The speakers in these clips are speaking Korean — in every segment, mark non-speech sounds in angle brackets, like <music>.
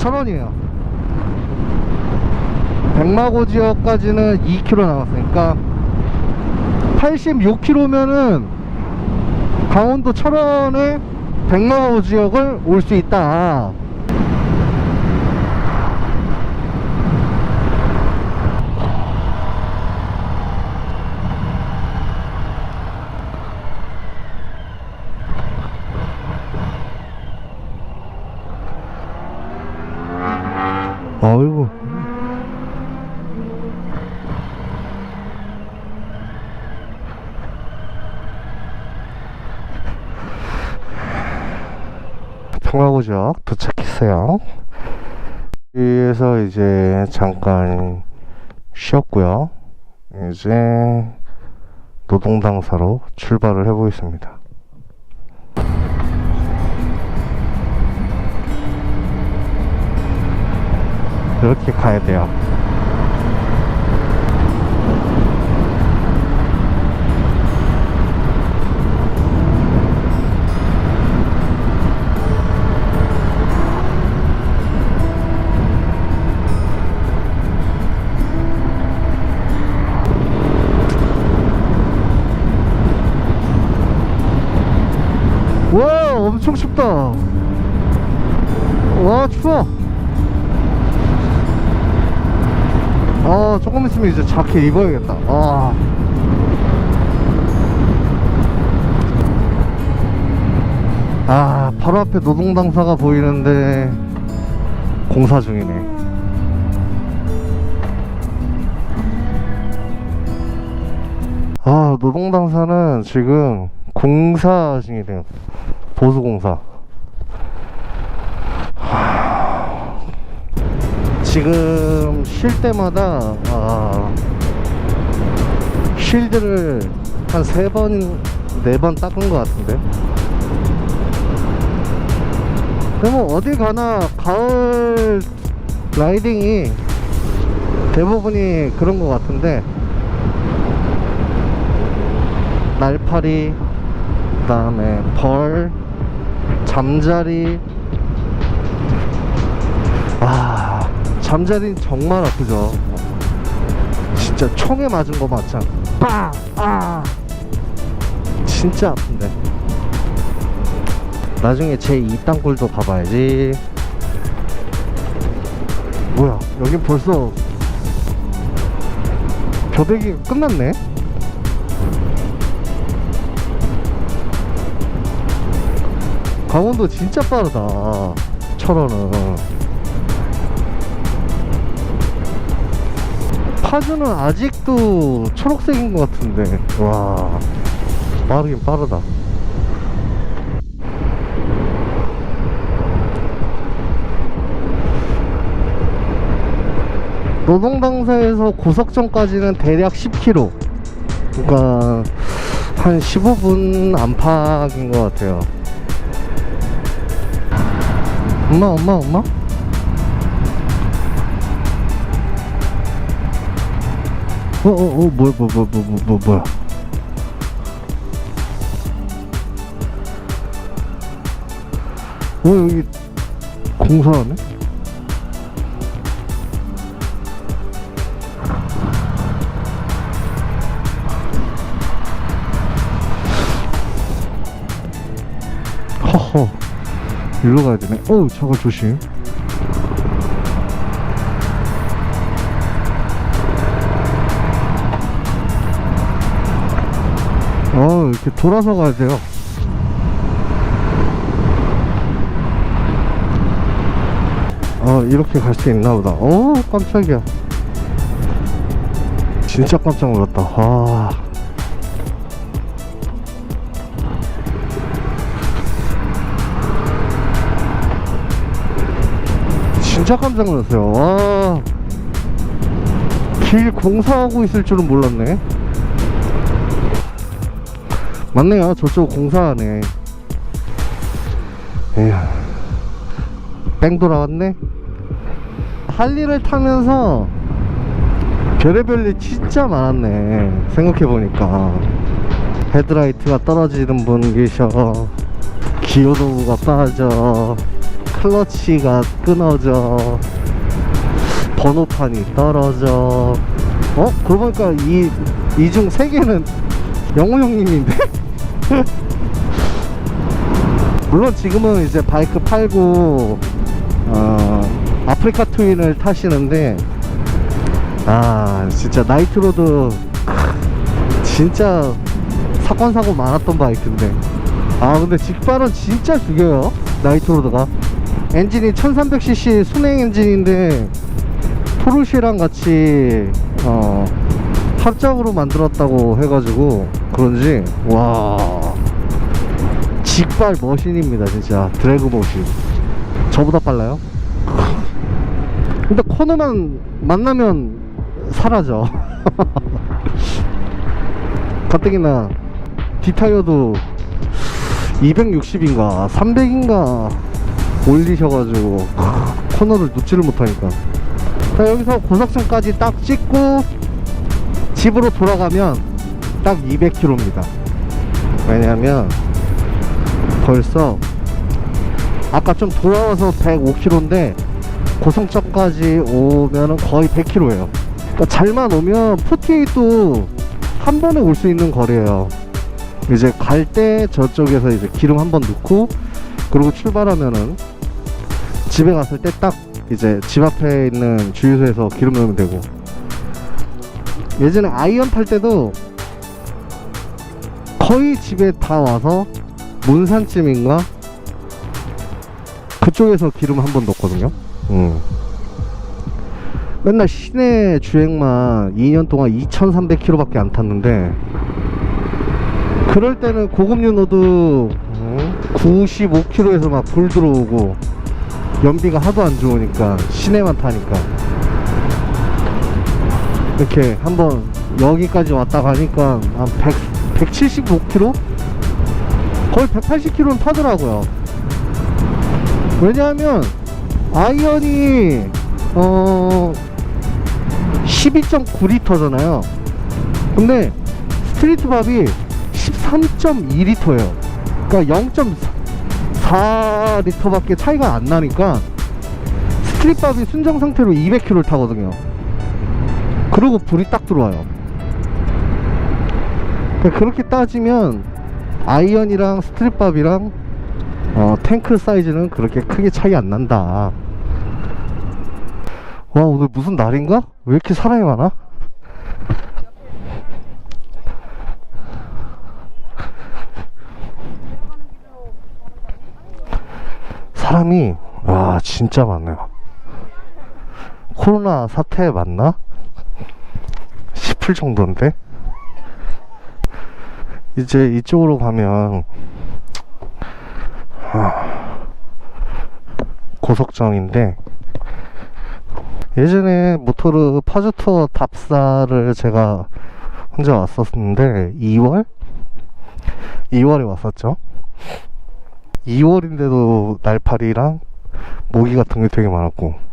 10번이에요. 백마고 지역까지는 2km 남았으니까 86km면은 강원도 철원의 백마고 지역을 올 수 있다 어이구 평화구역 도착했어요. 여기에서 이제 잠깐 쉬었고요. 이제 노동당사로 출발을 해보겠습니다 이렇게 가야 돼요. 와, 엄청 춥다. 와, 추워. 아 조금 있으면 이제 자켓 입어야겠다. 아. 아 바로 앞에 노동당사가 보이는데 공사 중이네. 아 노동당사는 지금 공사 중이래요. 보수공사 지금 쉴 때마다 아, 쉴드를 한 세 번, 네 번 닦은 것 같은데. 근데 뭐 어딜 가나 가을 라이딩이 대부분이 그런 것 같은데 날파리 그 다음에 벌 잠자리 잠자리는 정말 아프죠. 진짜 총에 맞은 거 맞잖아? 빵! 아! 진짜 아픈데. 나중에 제 2땅굴도 가봐야지. 뭐야 여긴 벌써 교대기가 끝났네? 강원도 진짜 빠르다 철원은 파주는 아직도 초록색인 것 같은데. 와 빠르긴 빠르다. 노동당사에서 고석점까지는 대략 10km 그러니까 한 15분 안팎인 것 같아요. 엄마 엄마 엄마 어어어 뭐야 뭐야 뭐야 뭐야 뭐야 뭐야 어 여기 공사하네? 허허. 일로 가야 되네. 어우 저거 조심 어 이렇게 돌아서 가야 돼요. 어 이렇게 갈 수 있나 보다. 어 깜짝이야. 진짜 깜짝 놀랐다. 와. 진짜 깜짝 놀랐어요. 와. 길 공사하고 있을 줄은 몰랐네 맞네요. 저쪽 공사하네. 에휴. 뺑 돌아왔네. 할리를 타면서 별의별 일 진짜 많았네. 생각해보니까. 헤드라이트가 떨어지는 분 계셔. 기어도구가 빠져. 클러치가 끊어져. 번호판이 떨어져. 어? 그러고 보니까 이 이중세 개는 영호 형님인데? <laughs> 물론 지금은 이제 바이크 팔고 어, 아프리카 트윈을 타시는데 아 진짜 나이트로드 크, 진짜 사건 사고 많았던 바이크인데 아 근데 직발은 진짜 죽여요 나이트로드가 엔진이 1300cc 순행 엔진인데 포르쉐랑 같이 어 합작으로 만들었다고 해가지고 그런지 와. 직발 머신입니다 진짜. 드래그 머신. 저보다 빨라요? 근데 코너만 만나면 사라져. <laughs> 가뜩이나 디타이어도 260인가 300인가 올리셔가지고 <laughs> 코너를 놓지를 못하니까. 자 여기서 고석천까지 딱 찍고 집으로 돌아가면 딱 200km입니다 왜냐면 벌써 아까 좀 돌아와서 105km인데 고성점까지 오면은 거의 100km예요. 그러니까 잘만 오면 48도 한 번에 올 수 있는 거리예요. 이제 갈 때 저쪽에서 이제 기름 한 번 넣고 그리고 출발하면은 집에 갔을 때 딱 이제 집 앞에 있는 주유소에서 기름 넣으면 되고 예전에 아이언 탈 때도 거의 집에 다 와서 문산쯤인가? 그쪽에서 기름 한 번 넣었거든요. 음. 맨날 시내 주행만 2년 동안 2300km밖에 안 탔는데 그럴 때는 고급 유노도 95km에서 막 불 들어오고 연비가 하도 안 좋으니까 시내만 타니까 이렇게 한번 여기까지 왔다 가니까 한 100, 175km? 거의 180km는 타더라고요. 왜냐하면 아이언이 어 12.9리터잖아요. 근데 스트리트 밥이 13.2리터예요. 그러니까 0.4리터밖에 차이가 안 나니까 스트리트 밥이 순정 상태로 200km를 타거든요 그리고 불이 딱 들어와요 그렇게 따지면 아이언이랑 스트립밥이랑 어, 탱크 사이즈는 그렇게 크게 차이 안 난다 와 오늘 무슨 날인가? 왜 이렇게 사람이 많아? 사람이 와 진짜 많네요 코로나 사태 맞나? 싶을 정도인데? 이제 이쪽으로 가면 하, 고속정인데 예전에 모토르 파주투어 답사를 제가 혼자 왔었는데 2월? 2월에 왔었죠. 2월인데도 날파리랑 모기 같은 게 되게 많았고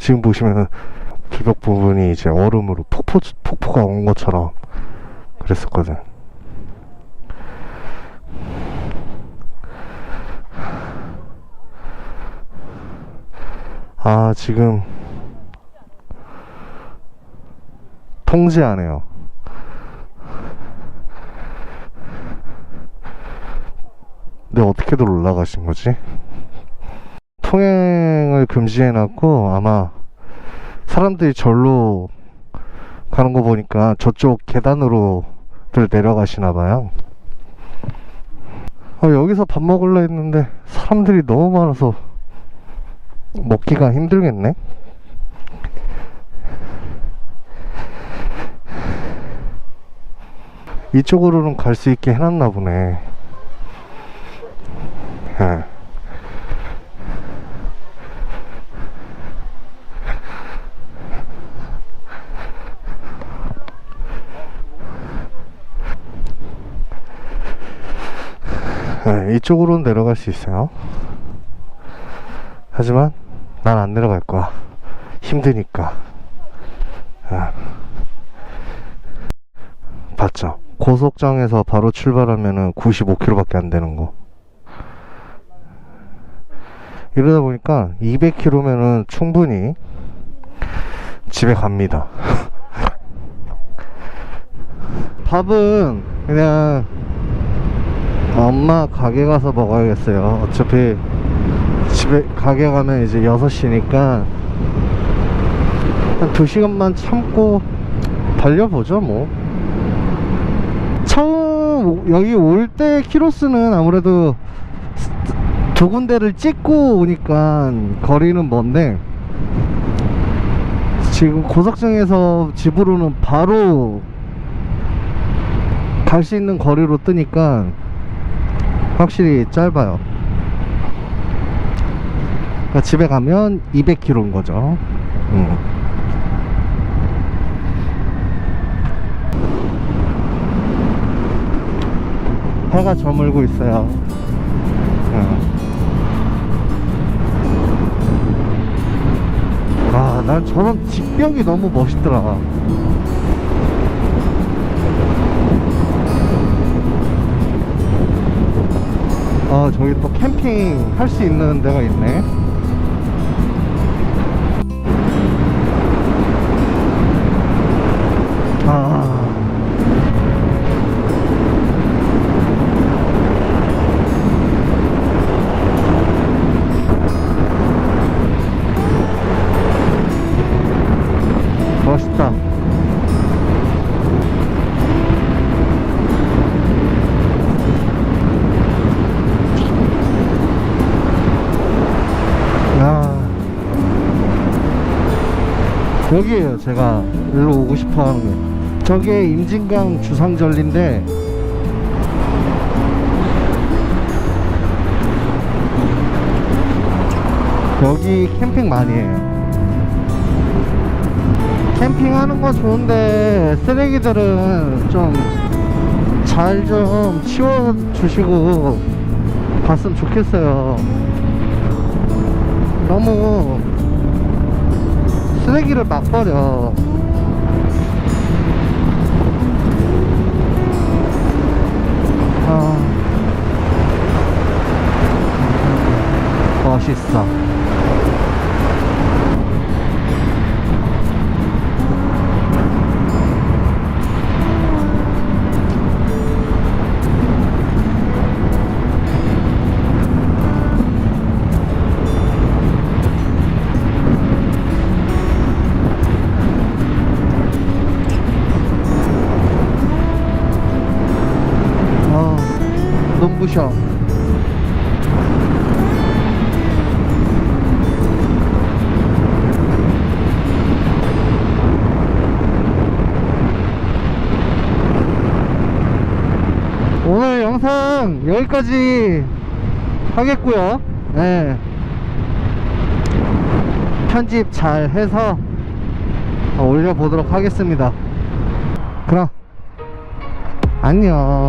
지금 보시면 기벽 부분이 이제 얼음으로 폭포, 폭포가 온 것처럼 그랬었거든 아 지금 통제 안 해요 근데 어떻게들 올라가신 거지? 통행을 금지해놨고 아마 사람들이 절로 가는 거 보니까 저쪽 계단으로들 내려가시나 봐요. 아, 여기서 밥 먹으려 했는데 사람들이 너무 많아서 먹기가 힘들겠네. 이쪽으로는 갈 수 있게 해놨나 보네. 예. 네, 이쪽으로는 내려갈 수 있어요. 하지만 난 안 내려갈 거야. 힘드니까. 아. 봤죠? 고속장에서 바로 출발하면은 95km밖에 안 되는 거. 이러다 보니까 200km면은 충분히 집에 갑니다. <laughs> 밥은 그냥 엄마 가게 가서 먹어야겠어요. 어차피 집에 가게 가면 이제 6시니까 한 2시간만 참고 달려보죠 뭐 처음 오- 여기 올 때 키로수는 아무래도 두 군데를 찍고 오니까 거리는 먼데 지금 고석정에서 집으로는 바로 갈 수 있는 거리로 뜨니까 확실히 짧아요 그러니까 집에 가면 200km인 거죠 음. 해가 저물고 있어요. 어. 아, 난 저런 직벽이 너무 멋있더라. 아, 저기 또 캠핑 할 수 있는 데가 있네. 여기에요, 제가 일로 오고 싶어 하는 게. 저게 임진강 주상절리인데, 여기 캠핑 많이 해요. 캠핑하는 건 좋은데 쓰레기들은 좀 잘좀 치워 주시고 갔으면 좋겠어요. 너무 쓰레기를 막 버려. 아, 멋있어. 부셔. 오늘 영상 여기까지 하겠고요. 네. 편집 잘 해서 올려보도록 하겠습니다. 그럼 안녕.